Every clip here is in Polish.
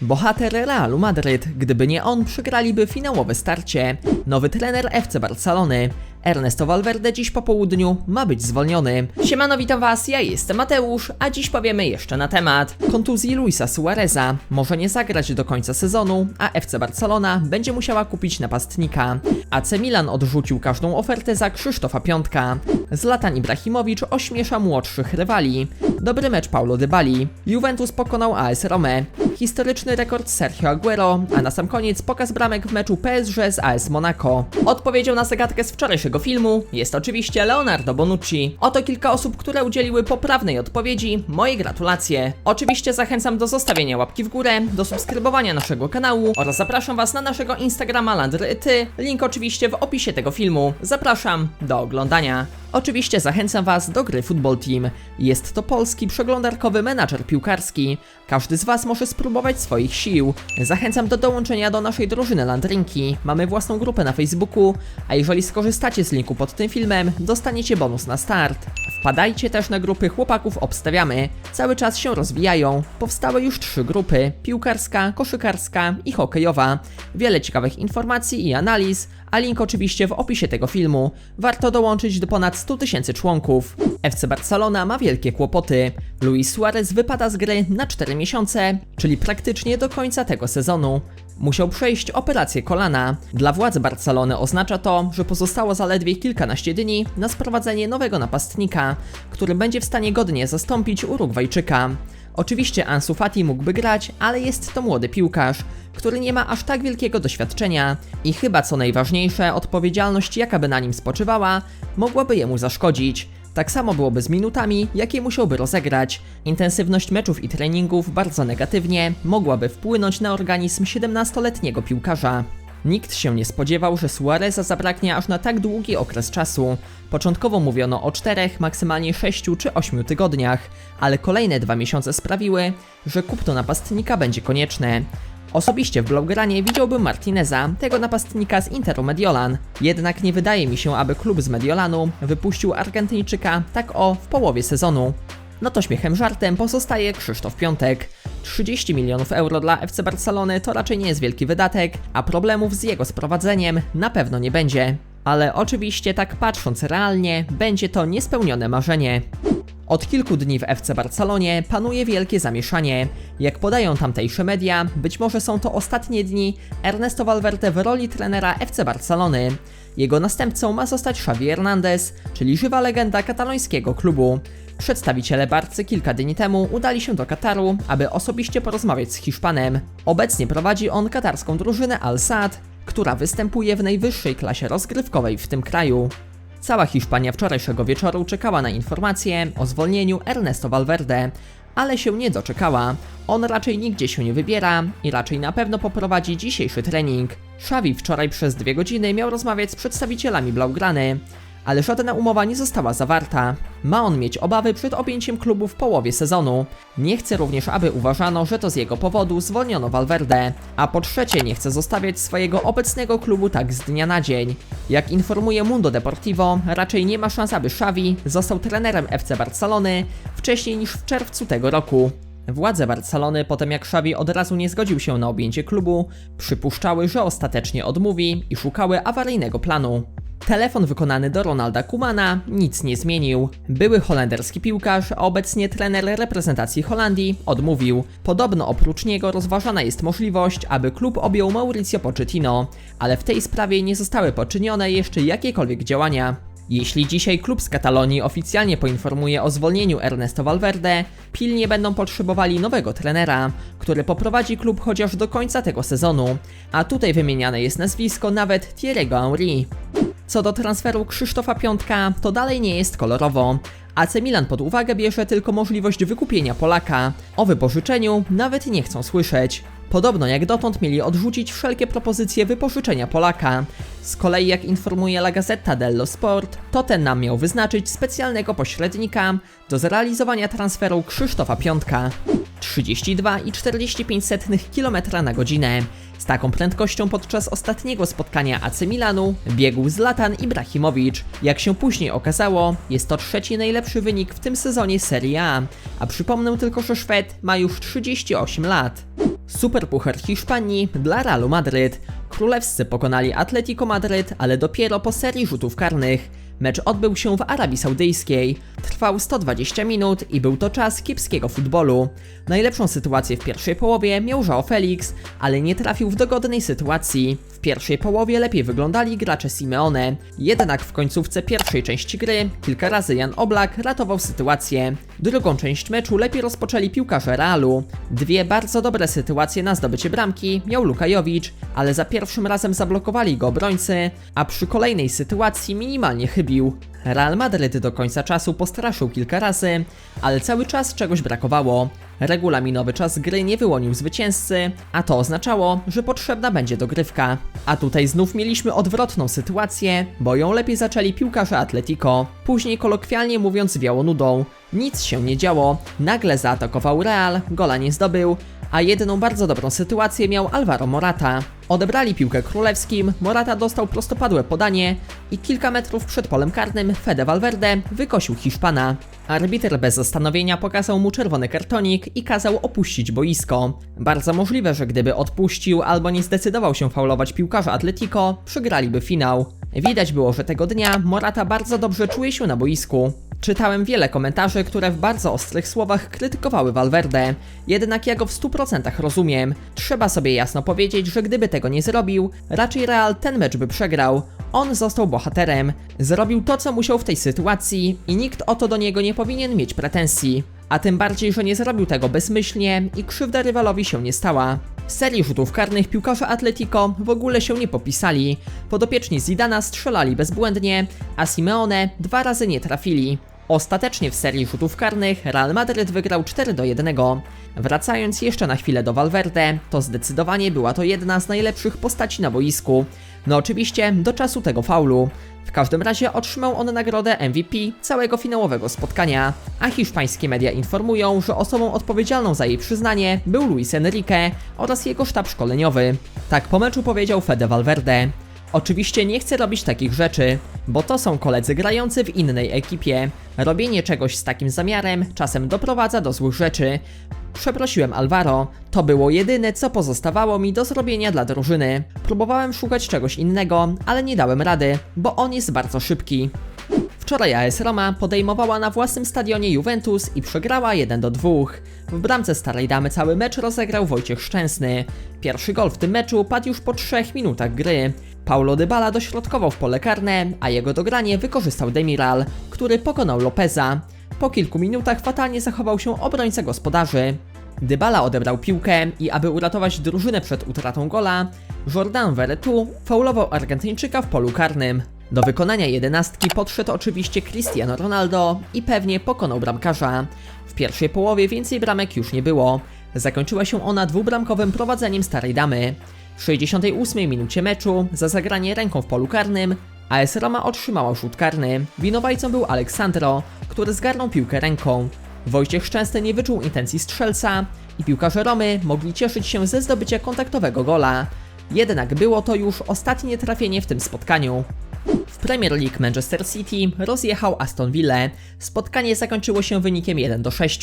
Bohater Realu Madryt, gdyby nie on, przegraliby finałowe starcie. Nowy trener FC Barcelony. Ernesto Valverde dziś po południu ma być zwolniony. Siemano, witam was, ja jestem Mateusz, a dziś powiemy jeszcze na temat kontuzji Luisa Suareza. Może nie zagrać do końca sezonu, a FC Barcelona będzie musiała kupić napastnika. AC Milan odrzucił każdą ofertę za Krzysztofa Piątka. Zlatan Ibrahimowicz ośmiesza młodszych rywali. Dobry mecz Paulo Dybali. Juventus pokonał AS Rome. Historyczny rekord Sergio Aguero, a na sam koniec pokaz bramek w meczu PSG z AS Monaco. Odpowiedzią na zagadkę z wczorajszego filmu jest oczywiście Leonardo Bonucci. Oto kilka osób, które udzieliły poprawnej odpowiedzi. Moje gratulacje. Oczywiście zachęcam do zostawienia łapki w górę, do subskrybowania naszego kanału oraz zapraszam was na naszego Instagrama Landryty. Link oczywiście w opisie tego filmu. Zapraszam do oglądania. Oczywiście zachęcam Was do gry Football Team. Jest to polski przeglądarkowy menadżer piłkarski. Każdy z Was może spróbować swoich sił. Zachęcam do dołączenia do naszej drużyny Landrynki. Mamy własną grupę na Facebooku, a jeżeli skorzystacie z linku pod tym filmem, dostaniecie bonus na start. Wpadajcie też na grupy chłopaków obstawiamy. Cały czas się rozwijają. Powstały już trzy grupy: piłkarska, koszykarska i hokejowa. Wiele ciekawych informacji i analiz, a link oczywiście w opisie tego filmu. Warto dołączyć do ponad 100 tysięcy członków. FC Barcelona ma wielkie kłopoty. Luis Suarez wypada z gry na 4 miesiące, czyli praktycznie do końca tego sezonu. Musiał przejść operację kolana. Dla władz Barcelony oznacza to, że pozostało zaledwie kilkanaście dni na sprowadzenie nowego napastnika, który będzie w stanie godnie zastąpić Urugwajczyka. Oczywiście Ansu Fati mógłby grać, ale jest to młody piłkarz, który nie ma aż tak wielkiego doświadczenia i chyba co najważniejsze, odpowiedzialność jaka by na nim spoczywała, mogłaby jemu zaszkodzić. Tak samo byłoby z minutami, jakie musiałby rozegrać. Intensywność meczów i treningów bardzo negatywnie mogłaby wpłynąć na organizm 17-letniego piłkarza. Nikt się nie spodziewał, że Suareza zabraknie aż na tak długi okres czasu. Początkowo mówiono o 4, maksymalnie 6 czy 8 tygodniach, ale kolejne dwa miesiące sprawiły, że kupno napastnika będzie konieczne. Osobiście w Blaugranie widziałbym Martineza, tego napastnika z Interu Mediolan. Jednak nie wydaje mi się, aby klub z Mediolanu wypuścił Argentyńczyka tak o w połowie sezonu. No to śmiechem żartem pozostaje Krzysztof Piątek. 30 milionów euro dla FC Barcelony to raczej nie jest wielki wydatek, a problemów z jego sprowadzeniem na pewno nie będzie. Ale oczywiście tak patrząc realnie, będzie to niespełnione marzenie. Od kilku dni w FC Barcelonie panuje wielkie zamieszanie. Jak podają tamtejsze media, być może są to ostatnie dni Ernesto Valverde w roli trenera FC Barcelony. Jego następcą ma zostać Xavi Hernandez, czyli żywa legenda katalońskiego klubu. Przedstawiciele Barcy kilka dni temu udali się do Kataru, aby osobiście porozmawiać z Hiszpanem. Obecnie prowadzi on katarską drużynę Al Sadd, która występuje w najwyższej klasie rozgrywkowej w tym kraju. Cała Hiszpania wczorajszego wieczoru czekała na informację o zwolnieniu Ernesto Valverde, ale się nie doczekała. On raczej nigdzie się nie wybiera i raczej na pewno poprowadzi dzisiejszy trening. Xavi wczoraj przez dwie godziny miał rozmawiać z przedstawicielami Blaugrany, ale żadna umowa nie została zawarta. Ma on mieć obawy przed objęciem klubu w połowie sezonu. Nie chce również, aby uważano, że to z jego powodu zwolniono Valverde, a po trzecie nie chce zostawiać swojego obecnego klubu tak z dnia na dzień. Jak informuje Mundo Deportivo, raczej nie ma szans, aby Xavi został trenerem FC Barcelony wcześniej niż w czerwcu tego roku. Władze Barcelony, potem jak Xavi od razu nie zgodził się na objęcie klubu, przypuszczały, że ostatecznie odmówi i szukały awaryjnego planu. Telefon wykonany do Ronalda Kumana nic nie zmienił. Były holenderski piłkarz, a obecnie trener reprezentacji Holandii, odmówił. Podobno oprócz niego rozważana jest możliwość, aby klub objął Mauricio Pochettino, ale w tej sprawie nie zostały poczynione jeszcze jakiekolwiek działania. Jeśli dzisiaj klub z Katalonii oficjalnie poinformuje o zwolnieniu Ernesto Valverde, pilnie będą potrzebowali nowego trenera, który poprowadzi klub chociaż do końca tego sezonu, a tutaj wymieniane jest nazwisko nawet Thierry'ego Henry. Co do transferu Krzysztofa Piątka, to dalej nie jest kolorowo. AC Milan pod uwagę bierze tylko możliwość wykupienia Polaka. O wypożyczeniu nawet nie chcą słyszeć. Podobno jak dotąd mieli odrzucić wszelkie propozycje wypożyczenia Polaka. Z kolei jak informuje La Gazzetta dello Sport, to ten nam miał wyznaczyć specjalnego pośrednika do zrealizowania transferu Krzysztofa Piątka. 32,45 km na godzinę. Z taką prędkością podczas ostatniego spotkania AC Milanu biegł Zlatan Ibrahimowicz. Jak się później okazało, jest to trzeci najlepszy wynik w tym sezonie Serie A, a przypomnę tylko, że Szwed ma już 38 lat. Superpuchar Hiszpanii dla Realu Madryt. Królewscy pokonali Atletico Madryt, ale dopiero po serii rzutów karnych. Mecz odbył się w Arabii Saudyjskiej. Trwał 120 minut i był to czas kiepskiego futbolu. Najlepszą sytuację w pierwszej połowie miał João Felix, ale nie trafił w dogodnej sytuacji. Pierwszej połowie lepiej wyglądali gracze Simeone. Jednak w końcówce pierwszej części gry kilka razy Jan Oblak ratował sytuację. Drugą część meczu lepiej rozpoczęli piłkarze Realu. Dwie bardzo dobre sytuacje na zdobycie bramki miał Lukajowicz, ale za pierwszym razem zablokowali go obrońcy, a przy kolejnej sytuacji minimalnie chybił. Real Madryt do końca czasu postraszył kilka razy, ale cały czas czegoś brakowało. Regulaminowy czas gry nie wyłonił zwycięzcy, a to oznaczało, że potrzebna będzie dogrywka. A tutaj znów mieliśmy odwrotną sytuację, bo ją lepiej zaczęli piłkarze Atletico. Później kolokwialnie mówiąc wiało nudą. Nic się nie działo, nagle zaatakował Real, gola nie zdobył, a jedną bardzo dobrą sytuację miał Alvaro Morata. Odebrali piłkę królewskim, Morata dostał prostopadłe podanie i kilka metrów przed polem karnym Fede Valverde wykosił Hiszpana. Arbiter bez zastanowienia pokazał mu czerwony kartonik i kazał opuścić boisko. Bardzo możliwe, że gdyby odpuścił albo nie zdecydował się faulować piłkarza Atletico, przegraliby finał. Widać było, że tego dnia Morata bardzo dobrze czuje się na boisku. Czytałem wiele komentarzy, które w bardzo ostrych słowach krytykowały Valverde, jednak ja go w 100% rozumiem. Trzeba sobie jasno powiedzieć, że gdyby tego nie zrobił, raczej Real ten mecz by przegrał. On został bohaterem, zrobił to co musiał w tej sytuacji i nikt o to do niego nie powinien mieć pretensji. A tym bardziej, że nie zrobił tego bezmyślnie i krzywda rywalowi się nie stała. W serii rzutów karnych piłkarze Atletico w ogóle się nie popisali. Podopieczni Zidana strzelali bezbłędnie, a Simeone dwa razy nie trafili. Ostatecznie w serii rzutów karnych Real Madryt wygrał 4 do 1. Wracając jeszcze na chwilę do Valverde, to zdecydowanie była to jedna z najlepszych postaci na boisku. No oczywiście do czasu tego faulu. W każdym razie otrzymał on nagrodę MVP całego finałowego spotkania, a hiszpańskie media informują, że osobą odpowiedzialną za jej przyznanie był Luis Enrique oraz jego sztab szkoleniowy. Tak po meczu powiedział Fede Valverde. Oczywiście nie chcę robić takich rzeczy, bo to są koledzy grający w innej ekipie. Robienie czegoś z takim zamiarem czasem doprowadza do złych rzeczy. Przeprosiłem Alvaro, to było jedyne co pozostawało mi do zrobienia dla drużyny. Próbowałem szukać czegoś innego, ale nie dałem rady, bo on jest bardzo szybki. Wczoraj AS Roma podejmowała na własnym stadionie Juventus i przegrała 1 do 2. W bramce starej damy cały mecz rozegrał Wojciech Szczęsny. Pierwszy gol w tym meczu padł już po 3 minutach gry. Paulo Dybala dośrodkował w pole karne, a jego dogranie wykorzystał Demiral, który pokonał Lopeza. Po kilku minutach fatalnie zachował się obrońca gospodarzy. Dybala odebrał piłkę i aby uratować drużynę przed utratą gola, Jordan Veretu faulował Argentyńczyka w polu karnym. Do wykonania jedenastki podszedł oczywiście Cristiano Ronaldo i pewnie pokonał bramkarza. W pierwszej połowie więcej bramek już nie było. Zakończyła się ona dwubramkowym prowadzeniem starej damy. W 68 minucie meczu za zagranie ręką w polu karnym AS Roma otrzymała rzut karny. Winowajcą był Aleksandro, który zgarnął piłkę ręką. Wojciech Szczęsny nie wyczuł intencji strzelca i piłkarze Romy mogli cieszyć się ze zdobycia kontaktowego gola. Jednak było to już ostatnie trafienie w tym spotkaniu. Premier League Manchester City rozjechał Aston Villa. Spotkanie zakończyło się wynikiem 1 do 6.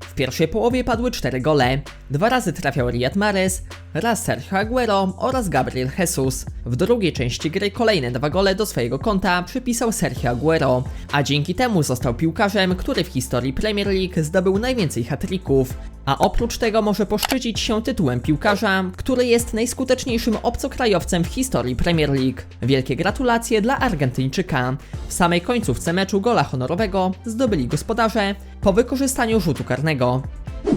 W pierwszej połowie padły 4 gole. Dwa razy trafiał Riyad Mahrez, raz Sergio Aguero oraz Gabriel Jesus. W drugiej części gry kolejne dwa gole do swojego konta przypisał Sergio Aguero, a dzięki temu został piłkarzem, który w historii Premier League zdobył najwięcej hat-tricków. A oprócz tego może poszczycić się tytułem piłkarza, który jest najskuteczniejszym obcokrajowcem w historii Premier League. Wielkie gratulacje dla Argentyńczyka. W samej końcówce meczu gola honorowego zdobyli gospodarze po wykorzystaniu rzutu karnego.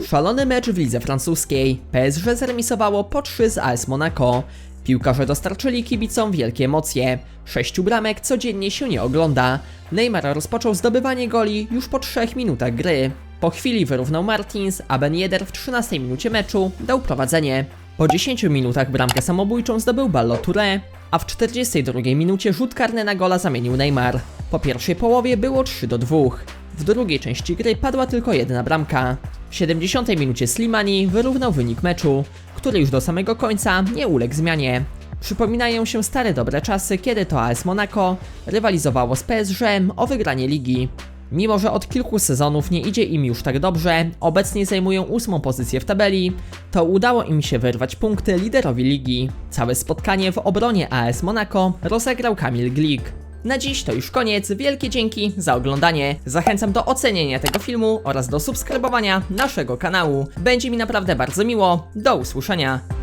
Szalony mecz w lidze francuskiej. PSG zremisowało po 3 z AS Monaco. Piłkarze dostarczyli kibicom wielkie emocje. Sześciu bramek codziennie się nie ogląda. Neymar rozpoczął zdobywanie goli już po 3 minutach gry. Po chwili wyrównał Martins, a Ben Yedder w 13 minucie meczu dał prowadzenie. Po 10 minutach bramkę samobójczą zdobył Ballo Touré, a w 42 minucie rzut karny na gola zamienił Neymar. Po pierwszej połowie było 3 do 2. W drugiej części gry padła tylko jedna bramka. W 70 minucie Slimani wyrównał wynik meczu, który już do samego końca nie uległ zmianie. Przypominają się stare dobre czasy, kiedy to AS Monaco rywalizowało z PSG o wygranie ligi. Mimo, że od kilku sezonów nie idzie im już tak dobrze, obecnie zajmują ósmą pozycję w tabeli, to udało im się wyrwać punkty liderowi ligi. Całe spotkanie w obronie AS Monaco rozegrał Kamil Glik. Na dziś to już koniec, wielkie dzięki za oglądanie. Zachęcam do ocenienia tego filmu oraz do subskrybowania naszego kanału. Będzie mi naprawdę bardzo miło. Do usłyszenia.